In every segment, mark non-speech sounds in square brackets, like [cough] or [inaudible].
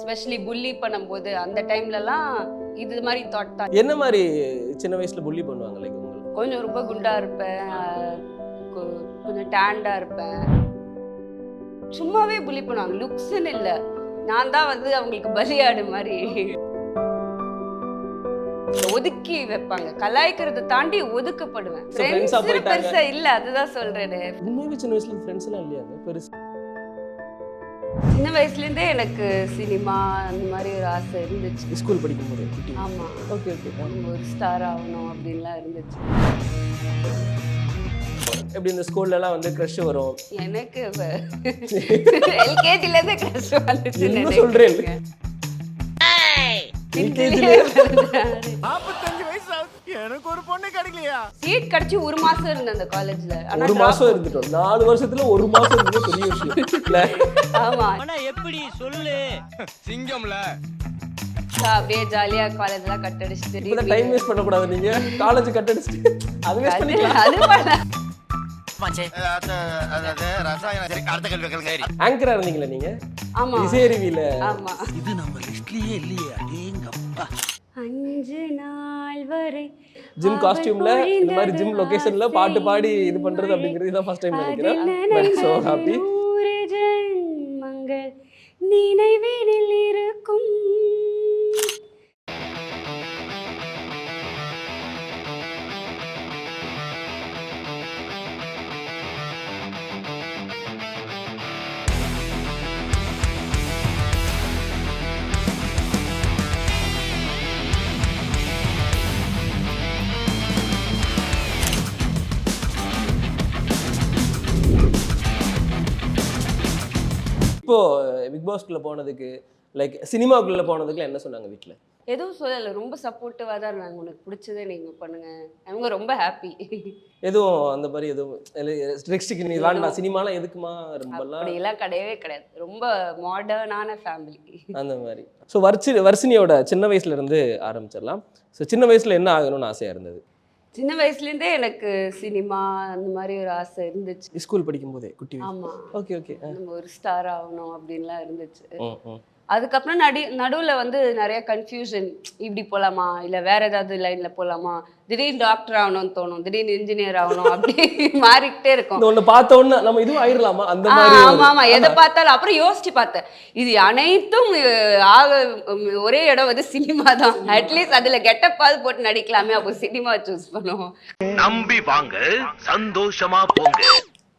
Specially புல்லி பண்ணும்போது அந்த டைம்லலாம் இது மாதிரி தாட் தான். என்ன மாதிரி சின்ன வயசுல புள்ளி பண்ணுவாங்க லைக் உங்களுக்கு? கொஞ்சம் ரொம்ப குண்டா இருப்பேன் கொஞ்சம் டேண்டா இருப்பேன். சும்மாவே புல்லி பண்ணுவாங்க லுக்ஸ்ன்னு இல்லை. நான் தான் வந்து அவங்களுக்கு பலியாடு மாதிரி. ஒதுக்கி வைப்பாங்க. கலாய்க்கிறத தாண்டி ஒதுக்கப்படுவேன். பெருசா இல்ல அதுதான் சொல்றேனே. உண்மையாவே சின்ன வயசுல ஃப்ரெண்ட்ஸ் எல்லாம் இல்லையாங்க பெருசு சின்ன வயசுல இருந்தே எனக்கு சினிமா அந்த மாதிரி ஒரு ஆசை இருந்துச்சு. ஸ்கூல் படிக்கும் போது குட்டி. ஆமா. Okay okay. நம்ம ஒரு ஸ்டார் ஆகணும் அப்படின்லாம் இருந்துச்சு. எப்படி இந்த ஸ்கூல்ல எல்லாம் வந்து க்ரஷ் வரும்? எனக்கு [laughs] எல்கேஜில இருந்து கஷ்டம் வந்துச்சு என்ன சொல்றேன்? எனக்கு ஒரு பொண்ணு கிடைக்கலையா? சீட் கிடைச்சி ஒரு மாசம் இருந்தேன் அந்த காலேஜ்ல ஒரு மாசம் இருந்துட்டோம். நாலு வருஷத்துல ஒரு மாசம் இருந்தது பெரிய விஷயம். இல்ல? ஆமா. ஆனா எப்படி? சொல்லு. சிங்கம்ல. அப்படியே ஜாலியா காலேஜ்லாம் கட் அடிச்சுட்டு டைம் வேஸ்ட் பண்ணக்கூடாது நீங்க. காலேஜ் கட் அடிச்சுட்டு. அது வேஸ்ட் பண்ணிக்கலாம். அது பண்ண அதாவது ரசாயன சரி அடுத்த கேள்வி கேளுங்க ஆங்கரா இருந்தீங்களா நீங்க? ஆமா. இசையருவியில ஆமா. இது நம்ம லிஸ்ட்லயே இல்லையே அடேங்கப்பா. அஞ்சு நாள் வரை ஜிம் காஸ்டியூம்ல இந்த மாதிரி ஜிம் லொகேஷன்ல பாட்டு பாடி இது பண்றது அப்படிங்கிறது இதான் ஃபர்ஸ்ட் டைம் நினைக்கிறேன். [laughs] நனைந்தது ஹாப்பி நினைவினில் இப்போ பிக் பாஸ்க்குள்ள போனதுக்கு லைக் சினிமாக்குள்ள போனதுக்கு என்ன சொன்னாங்க வீட்ல? எதுவும் சொல்லலை. ரொம்ப சப்போர்ட்டிவாக தான் இருந்தாங்க. உனக்கு பிடிச்சதே நீங்கள் பண்ணுங்க. அவங்க ரொம்ப ஹாப்பி எதுவும் அந்த மாதிரி எதுவும் ரெஸ்ட்ரிக்ஷன் நீ வேண்டாம் சினிமாலாம் எதுக்குமா? ரொம்பலாம் அப்படியெல்லாம் கிடையவே கிடையாது. ரொம்ப மாடர்னான ஃபேமிலி அந்த மாதிரி. ஸோ வர்ச்சி வர்ஷினியோட சின்ன வயசுல இருந்து ஆரம்பிச்சிடலாம். ஸோ சின்ன வயசுல என்ன ஆகணும்னு ஆசையா இருந்தது? சின்ன வயசுலேருந்தே எனக்கு சினிமா அந்த மாதிரி ஒரு ஆசை இருந்துச்சு. ஸ்கூல் படிக்கும் போதே குட்டி ஆமா. Okay okay. நம்ம ஒரு ஸ்டார் ஆகணும் அப்படின்லாம் இருந்துச்சு. அதுக்கப்புறம் நடி நடுவில் வந்து நிறைய கன்ஃபியூஷன் இப்படி போகலாமா இல்லை வேற ஏதாவது லைனில் போகலாமா திடீர்னு டாக்டர் ஆகணும்னு தோணும். திடீர்னு இன்ஜினியர் ஆகணும். அப்படி [laughs] மாறிக்கிட்டே இருக்கும். இந்த ஒண்ணு பார்த்த உடனே நம்ம இதுவும் ஆயிரலாமா? அந்த ஆ, மாதிரி ஒரு- ஆமா ஆமா. எதை பார்த்தாலும். அப்புறம் யோசிச்சு பார்த்தேன். இது அனைத்தும் ஆக ஒரே இடம் வந்து சினிமா தான். அட்லீஸ்ட் அதுல கெட்டப்பாவது போட்டு நடிக்கலாமே. அப்போ சினிமா சூஸ் பண்ணுவோம். நம்பி வாங்க சந்தோஷமா போங்க.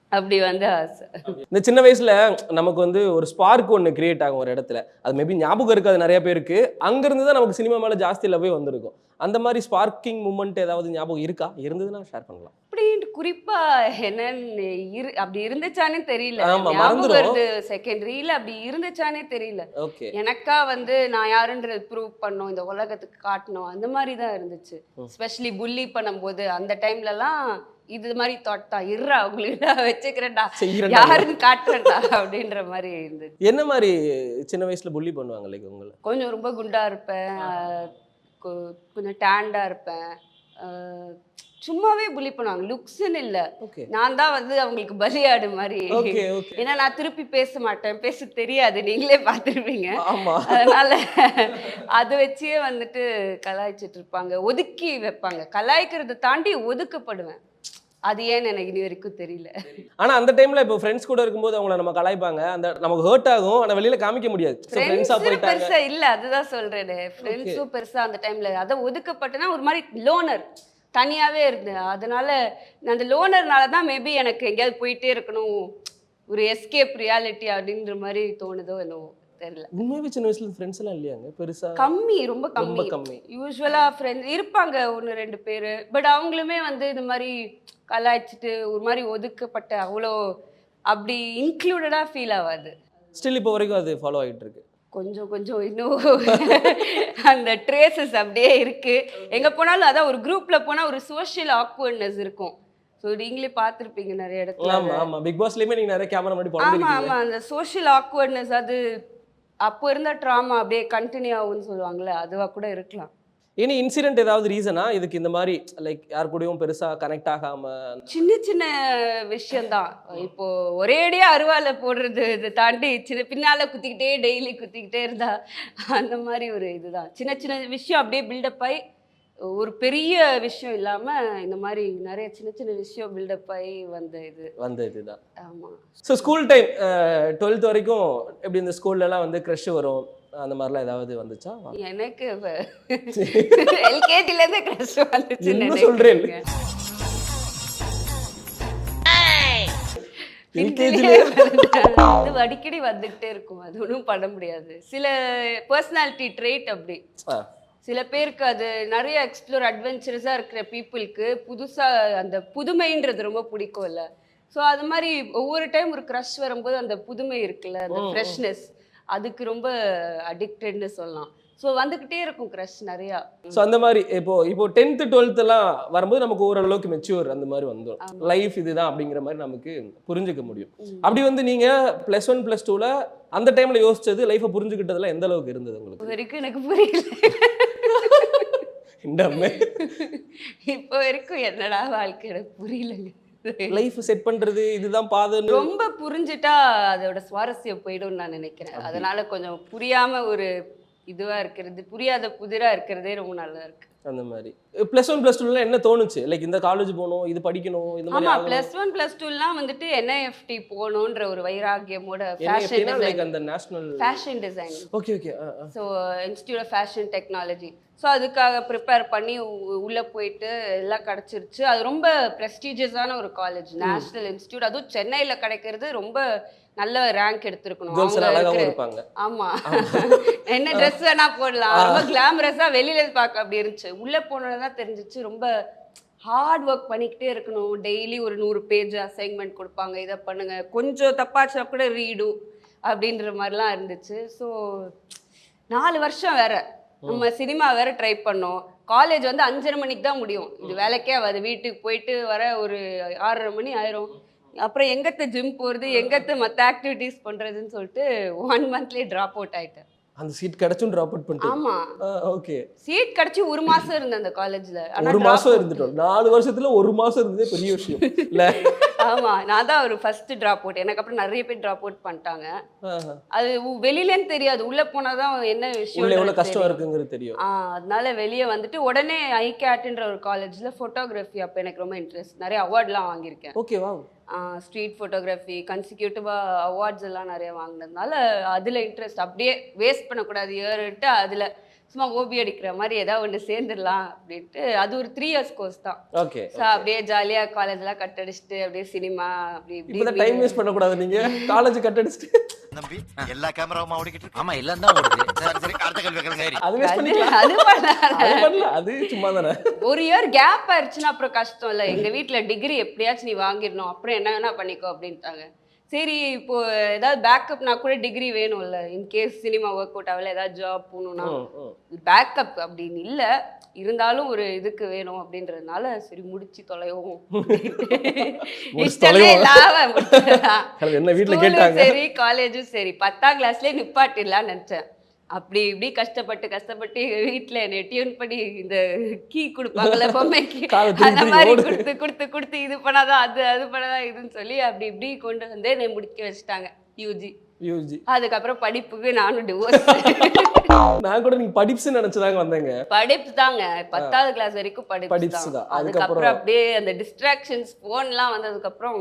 அப்படி வந்து ஆசை. இந்த சின்ன வயசுல நமக்கு வந்து ஒரு ஸ்பார்க் ஒன்று கிரியேட் ஆகும் ஒரு இடத்துல. அது மேபி ஞாபகம் இருக்காது நிறைய பேருக்கு. அங்கிருந்து தான் நமக்கு சினிமா மேலே ஜாஸ்தி லவ்வே வந்திருக்கும். அந்த மாதிரி ஸ்பார்க்கிங் மூமெண்ட் ஏதாவது ஞாபகம் இருக்கா? இருந்ததுன்னா ஷேர் பண்ணலாம். அப்படின்ட்டு குறிப்பா என்னன்னு இரு அப்படி இருந்துச்சானே தெரியல. வருது செகண்டரியில அப்படி இருந்துச்சானே தெரியல. எனக்கா வந்து நான் யாருன்றது ப்ரூவ் பண்ணோம் இந்த உலகத்துக்கு காட்டணும் அந்த மாதிரி தான் இருந்துச்சு. ஸ்பெஷலி புல்லி பண்ணும்போது அந்த டைம்லலாம் இது மாதிரி தாட் தான். இருறா உங்களுக்கு வச்சுக்கிறேன்டா. யாருன்னு காட்டுறேன்டா? [laughs] அப்படின்ற மாதிரி இருந்துச்சு. என்ன மாதிரி சின்ன வயசுல புள்ளி பண்ணுவாங்க உங்களை? கொஞ்சம் ரொம்ப குண்டா இருப்பேன். கொஞ்சம் டேண்டா இருப்பேன். சும்மாவே புல்லி பண்ணுவாங்க. லுக்ஸ்ன்னு இல்லை. நான் தான் வந்து அவங்களுக்கு பலியாடு மாதிரி. ஏன்னா நான் திருப்பி பேச மாட்டேன். பேச தெரியாது. நீங்களே பார்த்துருப்பீங்க. அதனால அதை வச்சே வந்துட்டு கலாய்ச்சிட்டு இருப்பாங்க. ஒதுக்கி வைப்பாங்க. கலாய்க்கிறத தாண்டி ஒதுக்கப்படுவேன். அது ஏன்னு எனக்கு இனி வரைக்கும் தெரியல. ஆனா அந்த டைம்ல இப்போ ஃப்ரெண்ட்ஸ் கூட இருக்கும்போது அவங்கள நம்ம கலாய்ப்பாங்க. அந்த நமக்கு ஹர்ட் ஆகும். ஆனா வெளியில காமிக்க முடியாது. ஃப்ரெண்ட்ஸா போயிட்டாங்க. பெருசா இல்ல. அதுதான் சொல்றேனே. ஃப்ரெண்ட்ஸும் பெருசா அந்த டைம்ல அதை ஒதுக்கப்பட்டனா ஒரு மாதிரி லோனர் தனியாவே இருந்தேன் அதனால நான் அந்த லோனர்னால தான் மேபி எனக்கு எங்கேயாவது போயிட்டே இருக்கணும். ஒரு எஸ்கேப் ரியாலிட்டி அப்படின்ற மாதிரி தோணுதோ என்னவோ. தெரியல. உண்மையாவே சின்ன வயசுல ஃப்ரெண்ட்ஸ் எல்லாம் இல்லையாங்க? பெருசா? கம்மி ரொம்ப கம்மி. கம்மி. யூஸ்வலா ஃப்ரெண்ட்ஸ் இருப்பாங்க ஒன்று ரெண்டு பேர். பட் அவங்களுமே வந்து இந்த மாதிரி கலாய்ச்சிட்டு ஒரு மாதிரி ஒதுக்கப்பட்ட அவ்வளோ அப்படி இன்க்ளூடடா ஃபீல் ஆகாது ஸ்டில் இப்போ வரைக்கும் அது ஃபாலோ ஆயிட்டு இருக்கு. கொஞ்சம் கொஞ்சம் இன்னும் அந்த ட்ரேசஸ் அப்படியே இருக்கு. எங்க போனாலும் அதான் ஒரு குரூப்ல போனா ஒரு சோஷியல் ஆக்வர்ட்னஸ் இருக்கும். ஸோ நீங்களே பார்த்துருப்பீங்க நிறைய இடத்துல. ஆமா ஆமா. பிக் பாஸ்லயுமே நீங்க நிறைய கேமரா முன்னாடி ஆமா பாடுறீங்க ஆமா. அந்த சோஷியல் ஆக்வர்ட்னஸ் அது அப்போ இருந்த ட்ராமா அப்படியே கண்டினியூ ஆகும்னு சொல்லுவாங்கல்ல அதுவா கூட இருக்கலாம். எனி இன்சிடென்ட் ஏதாவது ரீசனா இதுக்கு இந்த மாதிரி லைக் யார் கூடயும் பெருசா கனெக்ட் ஆகாம சின்ன சின்ன விஷயம்தான். இப்போ ஒரேடியா அருவாலை போடுறது இதை தாண்டி சின்ன பின்னால குத்திக்கிட்டே டெய்லி குத்திக்கிட்டே இருந்தா அந்த மாதிரி ஒரு இதுதான். சின்ன சின்ன விஷயம் அப்படியே பில்டப் ஆகி ஒரு பெரிய விஷயம் இல்லாம இந்த மாதிரி நிறைய சின்ன சின்ன விஷயம் பில்டப் ஆகி வந்த இது. வந்த இதுதான். ஆமா. ஸோ ஸ்கூல் டைம் டுவெல்த் வரைக்கும் எப்படி இந்த ஸ்கூல்லலாம் வந்து க்ரஷ் வரும்? அந்த மாதிரிலாம் ஏதாவது வந்துச்சா? எனக்கு எல்கேஜில [laughs] இருந்து கிரஷ் வந்துச்சு இன்னும் சொல்றேன். எல்கேஜில அது அடிக்கடி வந்துகிட்டே இருக்கும். அது ஒன்றும் பண்ண முடியாது. சில பர்சனாலிட்டி ட்ரேட் அப்படி. சில பேருக்கு அது நிறைய எக்ஸ்ப்ளோர் அட்வென்ச்சரஸாக இருக்கிற பீப்புளுக்கு புதுசாக அந்த புதுமைன்றது ரொம்ப பிடிக்கும்ல. ஸோ அது மாதிரி ஒவ்வொரு டைம் ஒரு க்ரஷ் வரும்போது அந்த புதுமை இருக்குல்ல அந்த ஃப்ரெஷ்னஸ் அதுக்கு ரொம்ப அடிக்டட்னு சொல்லலாம். ஸோ வந்துக்கிட்டே இருக்கும் க்ரஷ் நிறையா. ஸோ அந்த மாதிரி இப்போ இப்போ டென்த்து டுவெல்த்துலாம் வரும்போது நமக்கு ஓரளவுக்கு மெச்சூர் அந்த மாதிரி வந்துடும் லைஃப் இதுதான் அப்படிங்கிற மாதிரி நமக்கு புரிஞ்சுக்க முடியும். அப்படி வந்து நீங்க ப்ளஸ் ஒன் ப்ளஸ் டூல அந்த டைம்ல யோசிச்சது லைஃபை புரிஞ்சுக்கிட்டதுல எந்த அளவுக்கு இருந்தது உங்களுக்கு? வரைக்கும் எனக்கு புரியல. இந்த அம்மே. இப்போ வரைக்கும் என்னடா வாழ்க்கை புரியலங்க. லைஃப் செட் பண்றது இதுதான் பாதைன்னு. ரொம்ப புரிஞ்சுட்டா அதோட சுவாரஸ்யம் போயிடும்னு நான் நினைக்கிறேன். அதனால கொஞ்சம் புரியாம ஒரு இதுவா இருக்கிறது புரியாத புதிரா இருக்கிறதே ரொம்ப நல்லா இருக்கு. அந்த மாதிரி. ப்ளஸ் ஒன் ப்ளஸ் டூல என்ன தோணுச்சு? லைக் இந்த காலேஜ் போகணும் இது படிக்கணும் இந்த மாதிரி ஆமா ஆகணும். பிளஸ் ஒன் பிளஸ் டூலாம் வந்துட்டு என்ஐஎஃப்டி போகணுன்ற ஒரு வைராகியமோட ஃபேஷன் லைக் அந்த national fashion design okay okay so institute of fashion technology so அதுக்காக ப்ரிப்பேர் பண்ணி உள்ள போயிட்டு எல்லாம் கிடச்சிருச்சு. அது ரொம்ப ப்ரெஸ்டீஜியஸான ஒரு காலேஜ் நேஷனல் இன்ஸ்டியூட் அதுவும் சென்னையில கிடைக்கிறது ரொம்ப நல்ல ரேங்க் எடுத்திருக்கணும். கேர்ள்ஸ் அவங்க அழகாவும் இருக்கிற- இருப்பாங்க. ஆமா. [laughs] என்ன ட்ரெஸ் வேணா போடலாம். ரொம்ப கிளாமரஸா வெளியில பார்க்க அப்படி இருந்துச்சு. உள்ள போனதான் தெரிஞ்சிச்சு. ரொம்ப ஹார்ட் ஒர்க் பண்ணிக்கிட்டே இருக்கணும். டெய்லி ஒரு நூறு பேஜ் அசைன்மெண்ட் கொடுப்பாங்க. இதை பண்ணுங்க. கொஞ்சம் தப்பாச்சுனா கூட ரீடு அப்படின்ற மாதிரிலாம் இருந்துச்சு. ஸோ நாலு வருஷம் வேற. நம்ம சினிமா வேற ட்ரை பண்ணோம். காலேஜ் வந்து அஞ்சரை மணிக்கு தான் முடியும். இது வேலைக்கே ஆகாது. வீட்டுக்கு போயிட்டு வர ஒரு ஆறரை மணி ஆயிரும். அப்புறம் எங்கத்த ஜிம் போகிறது எங்கத்த மற்ற ஆக்டிவிட்டீஸ் பண்ணுறதுன்னு சொல்லிட்டு ஒன் மந்த்லேயே ட்ராப் அவுட் ஆயிட்டேன். அந்த சீட் கிடைச்சும் ட்ராப் அவுட் பண்ணிட்டு. ஆமா. ஓகே சீட் கிடைச்சி ஒரு மாசம் இருந்தேன் அந்த காலேஜ்ல ஒரு மாசம் இருந்துட்டோம். நாலு வருஷத்துல ஒரு மாசம் இருந்ததே பெரிய விஷயம். [laughs] இல்ல. ஆமா நான் தான் ஒரு ஃபர்ஸ்ட் ட்ராப் அவுட் எனக்கு அப்புறம் நிறைய பேர் ட்ராப் அவுட் பண்ணிட்டாங்க. அது வெளியிலேன்னு தெரியாது. உள்ள போனாதான் என்ன விஷயம் எவ்வளவு கஷ்டம் இருக்குங்கிறது தெரியும். அதனால வெளியே வந்துட்டு உடனே ஐகேட்ன்ற ஒரு காலேஜ்ல ஃபோட்டோகிராஃபி அப்போ எனக்கு ரொம்ப இன்ட்ரெஸ்ட் நிறைய அவார்ட்லாம் வாங்கியிருக்கேன். ஓகேவா ஸ்ட்ரீட் ஃபோட்டோகிராஃபி கன்சிக்யூட்டிவாக அவார்ட்ஸ் எல்லாம் நிறைய வாங்கினதுனால அதில் இன்ட்ரெஸ்ட் அப்படியே வேஸ்ட் பண்ணக்கூடாது. இயர்ட்டு அதில் சும்மா ஓபி அடிக்கிற மாதிரி ஏதாவது ஒன்று சேர்ந்துடலாம் அப்படின்ட்டு. அது ஒரு த்ரீ இயர்ஸ் கோர்ஸ் தான். ஓகே ஸோ அப்படியே ஜாலியாக காலேஜ்லாம் கட் அடிச்சுட்டு அப்படியே சினிமா அப்படி இப்பதான் டைம் இப்படி வேஸ்ட் பண்ணக்கூடாது நீங்க. காலேஜ் கட் அடிச்சுட்டு நம்பி எல்லா கேமராவும் ஓடிக்கிட்டு. ஆமா எல்லாம் தான் ஓடுது. சரி சரி அடுத்த கேள்வி கேளுங்க. சரி அது வேஸ்ட் அது பண்ணிக்கலாம். அது பண்ண அது பண்ணல அது சும்மா தானே ஒரு இயர் கேப் ஆயிடுச்சுன்னா அப்புறம் கஷ்டம் இல்லை. எங்கள் வீட்டில் டிகிரி எப்படியாச்சும் நீ வாங்கிடணும். அப்புறம் என்ன வேணா பண்ணிக்கோ அப்படின்ட்டாங்க. சரி இப்போ ஏதாவது பேக்கப்னா கூட டிகிரி வேணும்ல. இன்கேஸ் சினிமா ஒர்க் அவுட் ஆகல ஏதாவது ஜாப் போகணும்னா. பேக்கப் அப்படின்னு இல்லை. இருந்தாலும் ஒரு இதுக்கு வேணும் அப்படின்றதுனால சரி முடிச்சு தொலைவோம். என்ன கேட்டாங்க? சரி காலேஜும் சரி. பத்தாம் கிளாஸ்லயே நிப்பாட்டிடலாம்னு நினைச்சேன். அப்படி இப்படி கஷ்டப்பட்டு கஷ்டப்பட்டு எங்க வீட்ல என்னை டியூன் பண்ணி இந்த கீ கொடுப்பாங்கல்ல பொம்மைக்கு [laughs] காலை திருப்பி அந்த மாதிரி. கொடுத்து கொடுத்து கொடுத்து இது பண்ணாதான் அது அது பண்ணாதான் இதுன்னு சொல்லி அப்படி இப்படி கொண்டு வந்து என்னை முடிக்க வச்சுட்டாங்க யூஜி யூஜி அதுக்கப்புறம் படிப்புக்கு நானும் டிவோர்ஸ் [laughs] நான் கூட நீங்க படிப்ஸ் நினைச்சுதாங்க வந்தேங்க. படிப்பு தாங்க. பத்தாவது கிளாஸ் வரைக்கும் படிப்பு படிப்ஸ் தான். அதுக்கப்புறம் அப்படியே அந்த டிஸ்ட்ராக்ஷன்ஸ் போன்லாம் வந்ததுக்கு அப்புறம்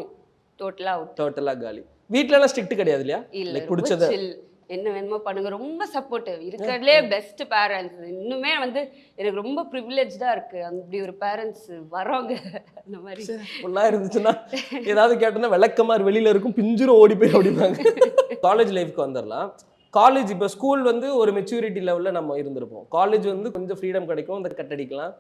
டோட்டலா டோட்டலா காலி. வீட்ல எல்லாம் ஸ்ட்ரிக்ட் கிடையாது இல்லையா? இல்ல chill. என்ன வேணுமோ பண்ணுங்க. ரொம்ப சப்போர்ட்டிவ் இருக்கிறதுலே பெஸ்ட் பேரண்ட்ஸ் இன்னுமே வந்து எனக்கு ரொம்ப ப்ரிவிலேஜ்டா இருக்கு. அப்படி ஒரு பேரண்ட்ஸ் வரவங்க அந்த மாதிரி. ஃபுல்லா இருந்துச்சுன்னா ஏதாவது கேட்டோன்னா விளக்கமாறு வெளியில இருக்கும். பிஞ்சிரும் ஓடி போய் அப்படிம்பாங்க. [laughs] காலேஜ் லைஃப்க்கு வந்துடலாம் காலேஜ் இப்போ ஸ்கூல் வந்து ஒரு மெச்சூரிட்டி லெவலில் நம்ம இருந்திருப்போம். காலேஜ் வந்து கொஞ்சம் ஃப்ரீடம் கிடைக்கும். இந்த கட் அடிக்கலாம்.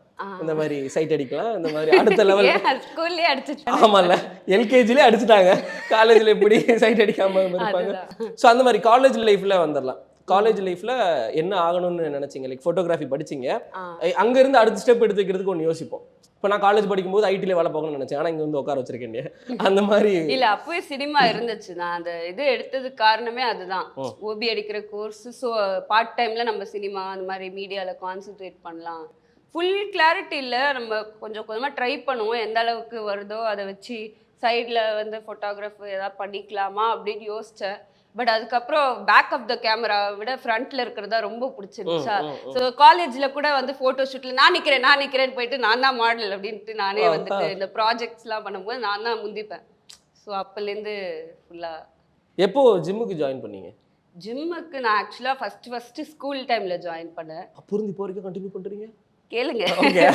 இந்த மாதிரி சைட் அடிக்கலாம். இந்த மாதிரி அடுத்த லெவல் ஸ்கூல்லயே அடிச்சுட்டாங்க? ஆமாம்ல எல்கேஜிலே அடிச்சுட்டாங்க. காலேஜில் எப்படி சைட் [laughs] அடிக்காம இருப்பாங்க ஸோ அந்த மாதிரி காலேஜ் லைஃப்ல வந்துடலாம் காலேஜ் லைஃப்ல என்ன ஆகணும்னு நினைச்சீங்க? லைக் ஃபோட்டோகிராஃபி படிச்சீங்க. அங்க இருந்து அடுத்த ஸ்டெப் எடுத்து வைக்கிறதுக்கு ஒன்று யோசிப்போம். இப்போ நான் காலேஜ் படிக்கும்போது ஐடியில் வேலை பார்க்கணும்னு நினைச்சேன். ஆனால் இங்க வந்து உட்கார வச்சிருக்கேன் அந்த மாதிரி இல்ல அப்பவே சினிமா இருந்துச்சு. நான் அந்த இது எடுத்ததுக்கு காரணமே அதுதான். ஓபி அடிக்கிற கோர்ஸ் ஸோ பார்ட் டைம்ல நம்ம சினிமா அந்த மாதிரி மீடியால கான்சென்ட்ரேட் பண்ணலாம். ஃபுல் கிளாரிட்டி இல்லை. நம்ம கொஞ்சம் கொஞ்சமாக ட்ரை பண்ணுவோம். எந்த அளவுக்கு வருதோ அதை வச்சு சைடில் வந்து ஃபோட்டோகிராஃப் ஏதாவது பண்ணிக்கலாமா அப்படின்னு யோசித்தேன் பட் அதுக்கப்புறம் பேக் ஆஃப் த கேமரா விட ஃப்ரண்ட்ல இருக்கிறதா ரொம்ப பிடிச்சிருந்துச்சா. ஸோ காலேஜில் கூட வந்து ஃபோட்டோ ஷூட்டில் நான் நிற்கிறேன் நான் நிற்கிறேன்னு போயிட்டு நான் தான் மாடல் அப்படின்ட்டு நானே வந்துட்டு. இந்த ப்ராஜெக்ட்ஸ்லாம் பண்ணும்போது நான் தான் முந்திப்பேன். ஸோ அப்போலேருந்து ஃபுல்லாக எப்போ ஜிம்முக்கு ஜாயின் பண்ணீங்க? ஜிம்முக்கு நான் ஆக்சுவலாக ஃபஸ்ட்டு ஃபஸ்ட்டு ஸ்கூல் டைமில் ஜாயின் பண்ணேன். புரிஞ்சு இப்போ வரைக்கும் கண்டினியூ பண்றீங்க? கேளுங்க.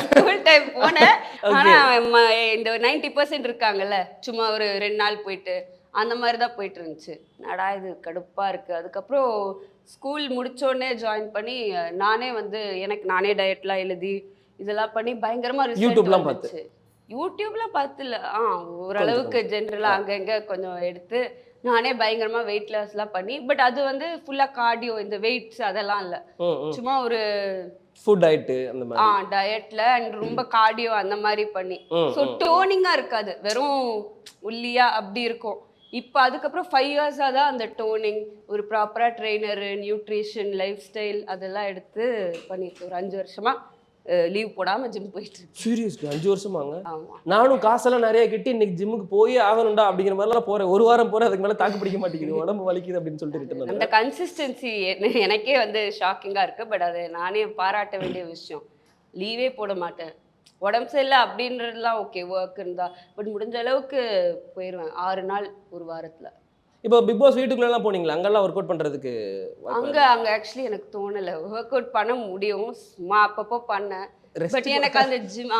ஸ்கூல் டைம் [laughs] போனேன். Okay. ஆனா ம- இந்த நைன்டி பர்சன்ட் இருக்காங்கல்ல சும்மா ஒரு ரெண்டு நாள் போயிட்டு. அந்த மாதிரி தான் போயிட்டு இருந்துச்சு நடா இது கடுப்பா இருக்கு. அதுக்கப்புறம் ஸ்கூல் முடிச்சோடனே ஜாயின் பண்ணி நானே வந்து எனக்கு நானே டயட்லாம் எழுதி இதெல்லாம் பண்ணி பயங்கரமா ரிசல்ட் YouTubeலாம் வந்துச்சு. யூடியூப்ல பார்த்துல ஆ ஓரளவுக்கு ஜென்ரலாக அங்கங்க கொஞ்சம் எடுத்து நானே பயங்கரமா வெயிட் லாஸ்லாம் பண்ணி பட் அது வந்து ஃபுல்லா கார்டியோ இந்த வெயிட்ஸ் அதெல்லாம் இல்ல. சும்மா ஒரு ஃபுட் டயட்டு அந்த ஆ மாதிரி டயட்ல அண்ட் ரொம்ப கார்டியோ அந்த மாதிரி பண்ணி. ஸோ ம், டோனிங்கா இருக்காது. வெறும் ஒல்லியா அப்படி இருக்கும். இப்போ அதுக்கப்புறம் ஃபைவ் இயர்ஸாக தான் அந்த டோனிங் ஒரு ப்ராப்பரா ட்ரெயினரு நியூட்ரிஷன் லைஃப் ஸ்டைல் அதெல்லாம் எடுத்து பண்ணிட்டு ஒரு அஞ்சு வருஷமா லீவ் போடாம ஜிம் போயிட்டு சீரியஸ்லி அஞ்சு வருஷமாங்க? ஆமா. நானும் காசெல்லாம் நிறைய கட்டி இன்னைக்கு ஜிம்முக்கு போய் ஆகணும்டா அப்படிங்கிற மாதிரிலாம் போறேன். ஒரு வாரம் போறேன் அதுக்கு மேல தாக்கு பிடிக்க மாட்டேங்குது. உடம்பு வலிக்குது அப்படின்னு சொல்லிட்டு அந்த கன்சிஸ்டன்சி எனக்கே வந்து ஷாக்கிங்காக இருக்குது பட் அதை நானே பாராட்ட வேண்டிய விஷயம். லீவே போட மாட்டேன். உடம்பு சரியில்லை அப்படின்றதுலாம் ஓகே ஒர்க் இருந்தா. பட் முடிஞ்ச அளவுக்கு போயிடுவேன் ஆறு நாள் ஒரு வாரத்துல. இப்போ பிக் பாஸ் வீட்டுக்குள்ள எல்லாம் போனீங்களா? அங்கெல்லாம் ஒர்க் அவுட் பண்றதுக்கு வாய்ப்பு அங்க அங்க ஆக்சுவலி எனக்கு தோணல. ஒர்க் அவுட் பண்ண முடியும். சும்மா அப்பப்போ பண்ணேன். பட் எனக்கு அந்த ஜிம்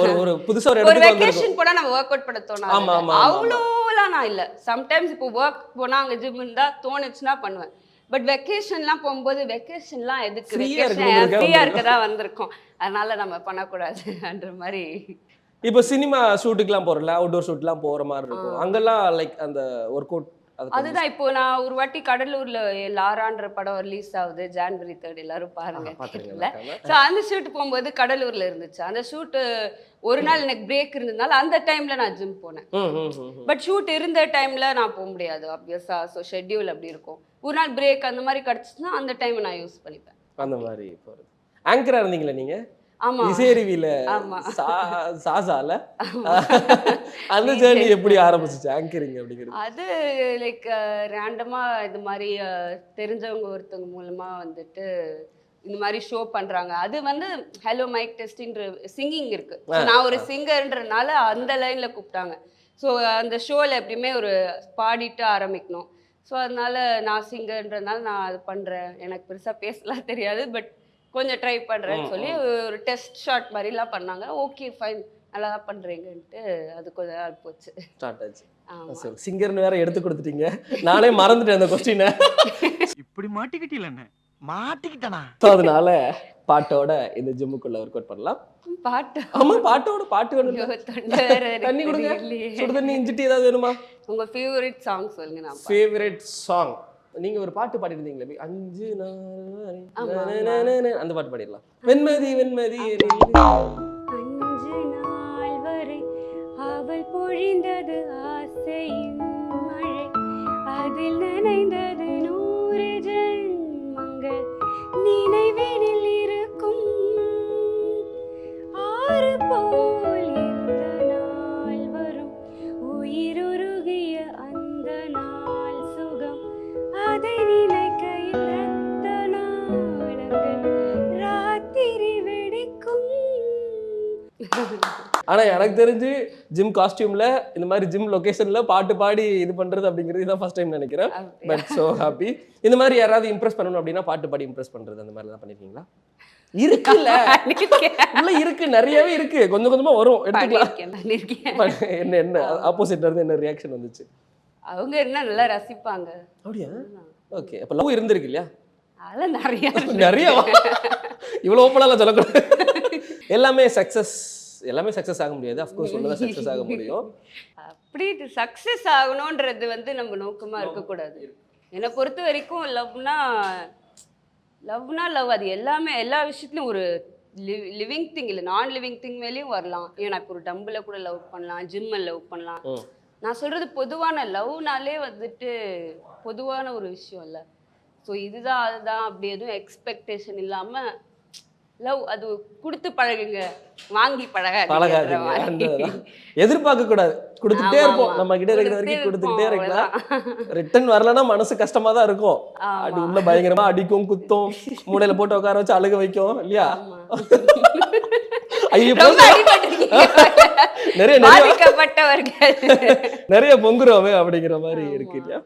ஒரு ஒரு புதுசா ஒரு ஒரு வெக்கேஷன் போனா நம்ம ஒர்க் அவுட் பண்ண ஆமா, ஆமா, அவ்வளோலாம் நான் இல்ல. சம்டைம்ஸ் இப்போ ஒர்க் போனா அங்க ஜிம் இருந்தா தோணுச்சுன்னா பண்ணுவேன். பட் வெக்கேஷன்லாம் போகும்போது வெக்கேஷன்லாம் எதுக்கு? Free-ஆ வெக்கேஷன் இருக்கணுங்கிறதுக்காக ஃப்ரீயா வந்திருக்கோம். இருக்கதா வந்திருக்கோம். அதனால நம்ம பண்ணக்கூடாதுன்ற மாதிரி. இப்போ சினிமா ஷூட்டுக்குலாம் போறல அவுட்டோர் ஷூட்லாம் போற மாதிரி இருக்கும். அங்கெல்லாம் லைக் அந்த ஒர்க் அவுட் அதுதான் இப்போ நான் ஒரு வாட்டி கடலூர்ல லாரான்ற படம் ரிலீஸ் ஆகுது ஜான்வரி தேர்ட் எல்லாரும் பாருங்க ஸோ அந்த ஷூட் போகும்போது கடலூர்ல இருந்துச்சு. அந்த ஷூட் ஒரு நாள் எனக்கு பிரேக் இருந்ததுனால அந்த டைம்ல நான் ஜிம் போனேன். பட் ஷூட் இருந்த டைம்ல நான் போக முடியாது ஆப்வியஸா ஸோ ஷெட்யூல் அப்படி இருக்கும். ஒரு நாள் பிரேக் அந்த மாதிரி கிடச்சிச்சுன்னா அந்த டைம் நான் யூஸ் பண்ணிப்பேன். அந்த மாதிரி போறது. ஆங்கரா இருந்தீங்களா நீங்க? ஆமா. இசையருவியில ஆமா. சா- சாசால? அந்த ஜேர்னி எப்படி ஆரம்பிச்சிச்சு ஆங்கரிங் அப்படிங்கிறது? அது லைக் ரேண்டமா இது மாதிரி தெரிஞ்சவங்க ஒருத்தவங்க மூலமா வந்துட்டு இந்த மாதிரி ஷோ பண்றாங்க. அது வந்து ஹலோ மைக் டெஸ்டின்ற சிங்கிங் இருக்கு. So, நான் ஒரு சிங்கர்ன்றனால அந்த லைன்ல கூப்பிட்டாங்க. ஸோ அந்த ஷோவில் எப்படியுமே ஒரு பாடிட்டு ஆரம்பிக்கணும். ஸோ அதனால நான் சிங்கர்ன்றனால நான் அது பண்றேன். எனக்கு பெருசா பேசலாம் தெரியாது பட் கொஞ்சம் ட்ரை பண்றேன்னு சொல்லி ஒரு டெஸ்ட் ஷாட் மாதிரிலாம் பண்ணாங்க. ஓகே ஃபைன் நல்லா தான் பண்றீங்கன்ட்டு அது கொஞ்ச நாள் போச்சு. ஸ்டார்ட் ஆச்சு. சிங்கர்னு வேற எடுத்து கொடுத்துட்டீங்க. நானே மறந்துட்டேன் அந்த கொஸ்டினை இப்படி மாட்டிக்கிட்டீல என்ன? மாட்டிக்கிட்டனா? ஸோ அதனால பாட்டோட இந்த ஜிம்முக்குள்ள ஒர்க் அவுட் பண்ணலாம். பாட்டு ஆமா பாட்டோட பாட்டு வேணும் தண்ணி கொடுங்க. சுடு தண்ணி இஞ்சிட்டு ஏதாவது வேணுமா? உங்க ஃபேவரட் சாங் சொல்லுங்க நான். ஃபேவரட் சாங் நீங்க ஒரு பாட்டு பாடிருந்தீங்களே அஞ்சு அந்த பாட்டு பாடிடலாம். வெண்மதி வெண்மதி அஞ்சு நாள் வரை அவள் பொழிந்தது ஆசையின் மழை. அதில் நனைந்தது நூறு ஜென்மங்கள். நினைவினில் ஆனா எனக்கு தெரிஞ்சு ஜிம் காஸ்டியூம்ல இந்த மாதிரி ஜிம் லொகேஷன்ல பாட்டு பாடி இது பண்றது அப்படிங்கிறது தான் ஃபர்ஸ்ட் டைம் நினைக்கிறேன்? பட் சோ ஹாப்பி இந்த மாதிரி யாராவது இம்ப்ரெஸ் பண்ணணும் அப்படின்னா பாட்டு பாடி இம்ப்ரெஸ் பண்றது அந்த மாதிரி தான் பண்ணிருக்கீங்களா? இருக்குல்ல. [laughs] உள்ள இருக்கு நிறையவே இருக்கு. கொஞ்சம் கொஞ்சமா வரும். எடுத்துக்கலாம். என்ன என்ன ஆப்போசிட்ல இருந்து என்ன ரியாக்ஷன் வந்துச்சு? அவங்க என்ன நல்லா ரசிப்பாங்க. அப்படியா? ஓகே அப்ப லவ் இருந்திருக்கு இல்லையா? அதெல்லாம் நிறைய [laughs] நிறைய இவ்வளவு ஓப்பனாலாம் சொல்லக்கூடாது. எல்லாமே சக்சஸ் எல்லாமே சக்சஸ் ஆக முடியாது. அஃப்கோர்ஸ் ஒன்று சக்சஸ் ஆக முடியும். அப்படி சக்சஸ் ஆகணுன்றது வந்து நம்ம நோக்கமா இருக்கக்கூடாது. என்னை பொறுத்த வரைக்கும் லவ்னா லவ்னா லவ். அது எல்லாமே எல்லா விஷயத்துலையும் ஒரு லிவிங் திங் இல்லை நான் லிவிங் திங் மேலேயும் வரலாம். ஏன் நான் இப்போ ஒரு டம்பில் கூட லவ் பண்ணலாம் ஜிம்மில் லவ் பண்ணலாம். நான் சொல்றது பொதுவான லவ்னாலே வந்துட்டு பொதுவான ஒரு விஷயம் இல்லை. ஸோ இதுதான் அதுதான். அப்படி எதுவும் எக்ஸ்பெக்டேஷன் இல்லாமல் லவ் அது கொடுத்து பழகுங்க. வாங்கி பழகாதீங்கன்ற பழகாதீங்க. எதிர்பார்க்க கூடாது. கொடுத்துட்டே இருப்போம். நம்ம கிட்ட இருக்கிற கொடுத்துட்டே வரைக்கும் இருப்போம், இருக்கலாம். ரிட்டர்ன் வரலன்னா மனசு கஷ்டமா தான் இருக்கும். அடி உள்ள பயங்கரமா அடிக்கும் குத்தும். மூளையில போட்டு உட்கார வச்சு அழுக வைக்கும். இல்லையா. நிறைய நிறைய. பொங்குறோமே அப்படிங்கிற மாதிரி இருக்கு இல்லையா?